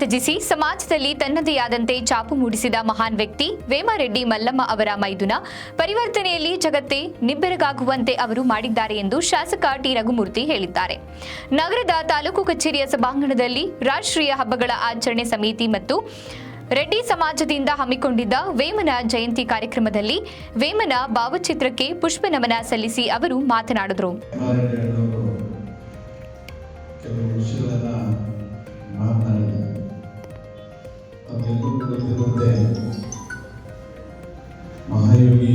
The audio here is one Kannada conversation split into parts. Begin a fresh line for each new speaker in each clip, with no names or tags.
ತ್ಯಜಿಸಿ ಸಮಾಜದಲ್ಲಿ ತನ್ನದೇ ಆದಂತೆ ಚಾಪು ಮೂಡಿಸಿದ ಮಹಾನ್ ವ್ಯಕ್ತಿ ವೇಮರೆಡ್ಡಿ ಮಲ್ಲಮ್ಮ ಅವರ ಮೈದುನ. ಪರಿವರ್ತನೆಯಲ್ಲಿ ಜಗತ್ತೇ ನಿಬ್ಬೆರಗಾಗುವಂತೆ ಅವರು ಮಾಡಿದ್ದಾರೆ ಎಂದು ಶಾಸಕ ಟಿ ರಘುಮೂರ್ತಿ ಹೇಳಿದ್ದಾರೆ. ನಗರದ ತಾಲೂಕು ಕಚೇರಿಯ ಸಭಾಂಗಣದಲ್ಲಿ ರಾಷ್ಟ್ರೀಯ ಹಬ್ಬಗಳ ಆಚರಣೆ ಸಮಿತಿ ಮತ್ತು ರೆಡ್ಡಿ ಸಮಾಜದಿಂದ ಹಮ್ಮಿಕೊಂಡಿದ್ದ ವೇಮನ ಜಯಂತಿ ಕಾರ್ಯಕ್ರಮದಲ್ಲಿ ವೇಮನ ಭಾವಚಿತ್ರಕ್ಕೆ ಪುಷ್ಪ ನಮನ ಸಲ್ಲಿಸಿ ಅವರು ಮಾತನಾಡಿದರು.
മാറുന്നത് അദ്ദേഹത്തിന്റെ മഹായോഗി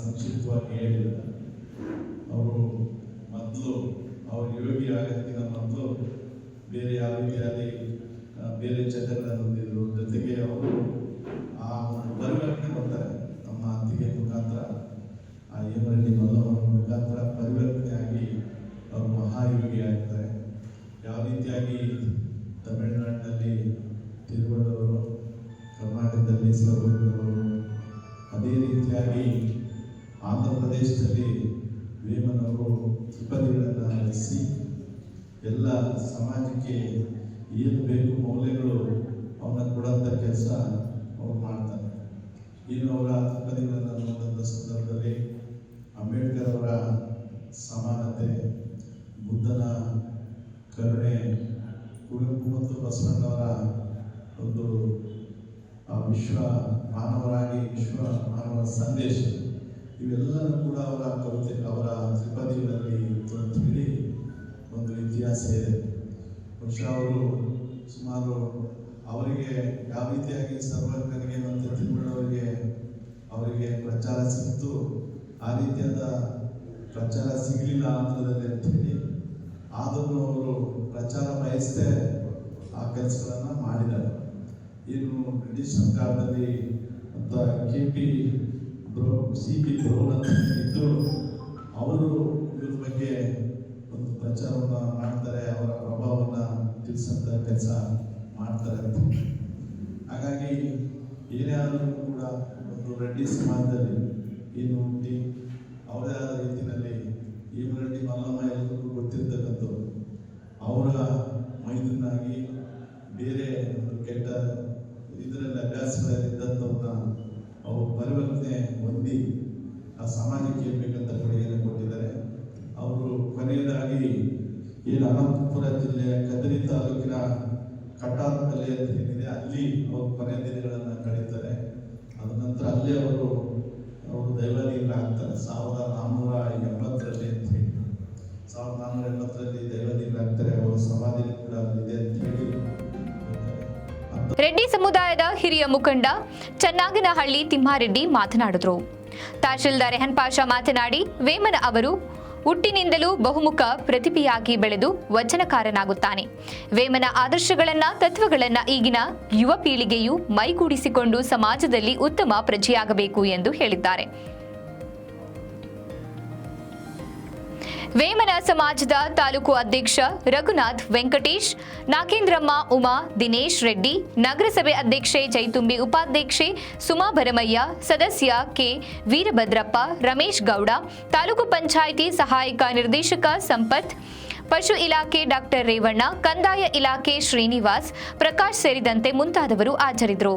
ಸಂಕ್ಷಿಪ್ತವಾಗಿ ಹೇಳಿದ ಅವರು ಮೊದಲು ಅವರು ಯೋಗಿ ಆಗೋದಕ್ಕಿಂತ ಮೊದಲು ಬೇರೆ ಯಾವ ರೀತಿಯಾಗಿ ಬೇರೆ ಚಟಗಳನ್ನು ಹೊಂದಿದ್ರು ಜೊತೆಗೆ ಅವರು ಆ ಒಂದು ಪರಿವರ್ತನೆ ಬರ್ತಾರೆ ನಮ್ಮ ಅತ್ತಿಗೆ ಮುಖಾಂತರ, ಆ ಹೇಮರೆಡ್ಡಿ ಮಲ್ಲವರ ಮುಖಾಂತರ ಪರಿವರ್ತನೆ ಆಗಿ ಅವರು ಮಹಾಯೋಗಿ ಆಗ್ತಾರೆ. ಯಾವ ರೀತಿಯಾಗಿ ತಮಿಳುನಾಡಿನಲ್ಲಿ ತಿರುವಳ್ಳವರು ಕರ್ನಾಟಕದಲ್ಲಿ ಸರ್ವಜ್ಞವರು ಅದೇ ರೀತಿಯಾಗಿ ಆಂಧ್ರ ಪ್ರದೇಶದಲ್ಲಿ ವೇಮನವರು ತ್ರಿಪದಿಗಳನ್ನು ನಡೆಸಿ ಎಲ್ಲ ಸಮಾಜಕ್ಕೆ ಏನು ಬೇಕು ಮೌಲ್ಯಗಳು ಅವನ್ನ ಕೊಡೋಂಥ ಕೆಲಸ ಅವ್ರು ಮಾಡ್ತಾರೆ. ಏನು ಅವರ ತುಪ್ಪದಿಗಳನ್ನು ನೋಡಿದಂಥ ಸಂದರ್ಭದಲ್ಲಿ ಅಂಬೇಡ್ಕರ್ ಅವರ ಸಮಾನತೆ, ಬುದ್ಧನ ಕರುಣೆ, ಕುವೆಂಪು ಮತ್ತು ಬಸವಣ್ಣವರ ಒಂದು, ಆ ವಿಶ್ವ ಮಾನವರಾಗಿ, ವಿಶ್ವ ಮಾನವರ ಸಂದೇಶ. ಇವೆಲ್ಲನೂ ಕೂಡ ಅವರ ಕವಿತೆ ಅವರ ತ್ರಿಪದಿಗಳಲ್ಲಿ ಅಂತ ಹೇಳಿ ಒಂದು ಇತಿಹಾಸ ಇದೆ. ಬಹುಶಃ ಅವರು ಸುಮಾರು ಅವರಿಗೆ ಯಾವ ರೀತಿಯಾಗಿ ಸರ್ವಜ್ಞರಿಗೆ ಮತ್ತು ಅವರಿಗೆ ಪ್ರಚಾರ ಸಿಕ್ತು, ಆ ರೀತಿಯಾದ ಪ್ರಚಾರ ಸಿಗಲಿಲ್ಲ ಆಂಧ್ರದಲ್ಲಿ ಅಂತೇಳಿ ಆದರೂ ಅವರು ಪ್ರಚಾರ ಬಯಸದೆ ಆ ಕೆಲಸಗಳನ್ನು ಮಾಡಿದ್ದಾರೆ. ಇನ್ನು ಬ್ರಿಟಿಷ್ ಸರ್ಕಾರದಲ್ಲಿ ಅಂತ ಕೆ ಪಿ ಸಿ ಪಿ ಇದ್ದರು ಅವರು ಇದ್ರ ಬಗ್ಗೆ ಒಂದು ಪ್ರಚಾರವನ್ನು ಮಾಡ್ತಾರೆ, ಅವರ ಪ್ರಭಾವವನ್ನು ತಿಳಿಸಂತ ಕೆಲಸ ಮಾಡ್ತಾರೆ ಅಂತ. ಹಾಗಾಗಿ ಏನೇ ಆದರೂ ಕೂಡ ಒಂದು ರೆಡ್ಡಿ ಸಮಾಜದಲ್ಲಿ ಏನು ಹುಟ್ಟಿ ಅವರೇ ಆದ ರೀತಿಯಲ್ಲಿ ಈ ರೆಡ್ಡಿ ಮಲ್ಲಮ್ಮ ಎಲ್ಲರಿಗೂ ಗೊತ್ತಿರ್ತಕ್ಕಂಥವ್ರು, ಅವರ ಮೈದನಾಗಿ ಬೇರೆ ಒಂದು ಕೆಟ್ಟ ಇದರಲ್ಲಿ ಅಭ್ಯಾಸಗಳಲ್ಲಿ ಇದ್ದಂಥವ್ರನ್ನ ಸಮಾಜಕ್ಕೆ ಬೇಕಂತ ಕೊಡುಗೆಯನ್ನು ಕೊಟ್ಟಿದ್ದಾರೆ. ಅವರು ಕೊನೆಯದಾಗಿ ಈ ಅನಂತಪುರ ಜಿಲ್ಲೆ ಕದರಿ ತಾಲೂಕಿನ ಕಟ್ಟಾರಪಲ್ಲಿ ಅಂತ ಏನಿದೆ, ಅಲ್ಲಿ ಅವರು ಕೊನೆಯ ದಿನಗಳನ್ನು ಕಳೀತಾರೆ. ಅದ ನಂತರ ಅಲ್ಲೇ ಅವರು ಅವರು ದೈವಾಧೀನರಾಗ್ತಾರೆ ಸಾವಿರದ ನಾನ್ನೂರ ಎಂಬತ್ತರಲ್ಲಿ ಅಂತ ಹೇಳಿ. ಸಾವಿರದ ನಾನ್ನೂರ ಎಂಬತ್ತರಲ್ಲಿ ದೈವಾಧೀನರಾಗ್ತಾರೆ ಅವರು ಸಮಾಧಿ ಕೂಡ ಅಲ್ಲಿದೆ ಅಂತ ಹೇಳಿ
ರೆಡ್ಡಿ ಸಮುದಾಯದ ಹಿರಿಯ ಮುಖಂಡ ಚನ್ನಾಗಿನಹಳ್ಳಿ ತಿಮ್ಮಾರೆಡ್ಡಿ ಮಾತನಾಡಿದರು. ತಹಶೀಲ್ದಾರ್ ರೆಹನ್ ಪಾಷಾ ಮಾತನಾಡಿ, ವೇಮನ ಅವರು ಹುಟ್ಟಿನಿಂದಲೂ ಬಹುಮುಖ ಪ್ರತಿಭೆಯಾಗಿ ಬೆಳೆದು ವಚನಕಾರನಾಗುತ್ತಾನೆ. ವೇಮನ ಆದರ್ಶಗಳನ್ನ, ತತ್ವಗಳನ್ನ ಈಗಿನ ಯುವ ಪೀಳಿಗೆಯು ಮೈಗೂಡಿಸಿಕೊಂಡು ಸಮಾಜದಲ್ಲಿ ಉತ್ತಮ ಪ್ರಜೆಯಾಗಬೇಕು ಎಂದು ಹೇಳಿದ್ದಾರೆ. ವೇಮನ ಸಮಾಜದ ತಾಲೂಕು ಅಧ್ಯಕ್ಷ ರಘುನಾಥ್ ವೆಂಕಟೇಶ್, ನಾಗೇಂದ್ರಮ್ಮ ಉಮಾ, ದಿನೇಶ್ ರೆಡ್ಡಿ, ನಗರಸಭೆ ಅಧ್ಯಕ್ಷೆ ಜೈತುಂಬಿ ಉಪಾಧ್ಯಕ್ಷೆ ಸುಮಾ ಭರಮಯ್ಯ, ಸದಸ್ಯ ಕೆ ವೀರಭದ್ರಪ್ಪ, ರಮೇಶ್ ಗೌಡ, ತಾಲೂಕು ಪಂಚಾಯಿತಿ ಸಹಾಯಕ ನಿರ್ದೇಶಕ ಸಂಪತ್, ಪಶು ಇಲಾಖೆ ಡಾಕ್ಟರ್ ರೇವಣ್ಣ, ಕಂದಾಯ ಇಲಾಖೆ ಶ್ರೀನಿವಾಸ್, ಪ್ರಕಾಶ್ ಸೇರಿದಂತೆ ಮುಂತಾದವರು ಹಾಜರಿದ್ದರು.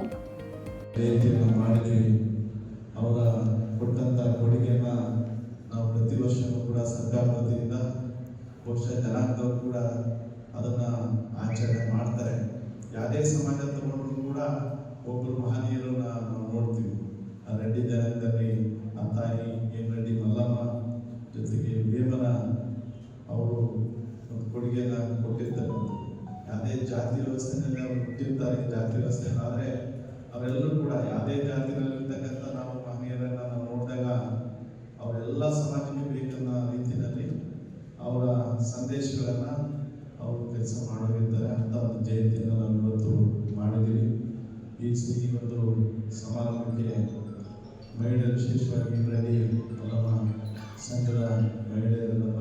ಕೂಡ ಸರ್ಕಾರದ ವತಿಯಿಂದ ಬಹುಶಃ ಜನಾಂಗದವರು ಕೂಡ ಅದನ್ನ ಆಚರಣೆ ಮಾಡ್ತಾರೆ. ಯಾವುದೇ ಸಮಾಜ ತಗೊಂಡ್ರು ಕೂಡ ಒಬ್ಬರು ಮಹನೀಯರನ್ನ ನಾವು ನೋಡ್ತೀವಿ. ರೆಡ್ಡಿ ಜನಾಂಗದಲ್ಲಿ ಆ ತಾಯಿ ಎನ್ ರೆಡ್ಡಿ ಮಲ್ಲಮ್ಮ ಜೊತೆಗೆ ವೇಮನ ಅವರು ಒಂದು ಕೊಡುಗೆಯನ್ನ ಕೊಟ್ಟಿರ್ತಾರೆ. ಯಾವುದೇ ಜಾತಿ ವ್ಯವಸ್ಥೆನಲ್ಲಿ ಅವರು ಹುಟ್ಟಿರ್ತಾರೆ, ಜಾತಿ ವ್ಯವಸ್ಥೆ ಆದರೆ ಅವರೆಲ್ಲರೂ ಕೂಡ ಯಾವುದೇ ಜಾತಿನಲ್ಲಿರ್ತಕ್ಕಂಥ ನಾವು ಮಹನೀಯರನ್ನ ನಾವು ನೋಡಿದಾಗ ಅವರೆಲ್ಲ ಸಮಾಜಕ್ಕೆ ಬೇಕನ್ನ ಈ ಒಂದು ಸಮಾರಂಭಕ್ಕೆ ಮಹಿಳೆಯರು ವಿಶೇಷವಾಗಿ ಇದರಲ್ಲಿ ನಮ್ಮ ಸಂಘದ ಮಹಿಳೆಯರನ್ನು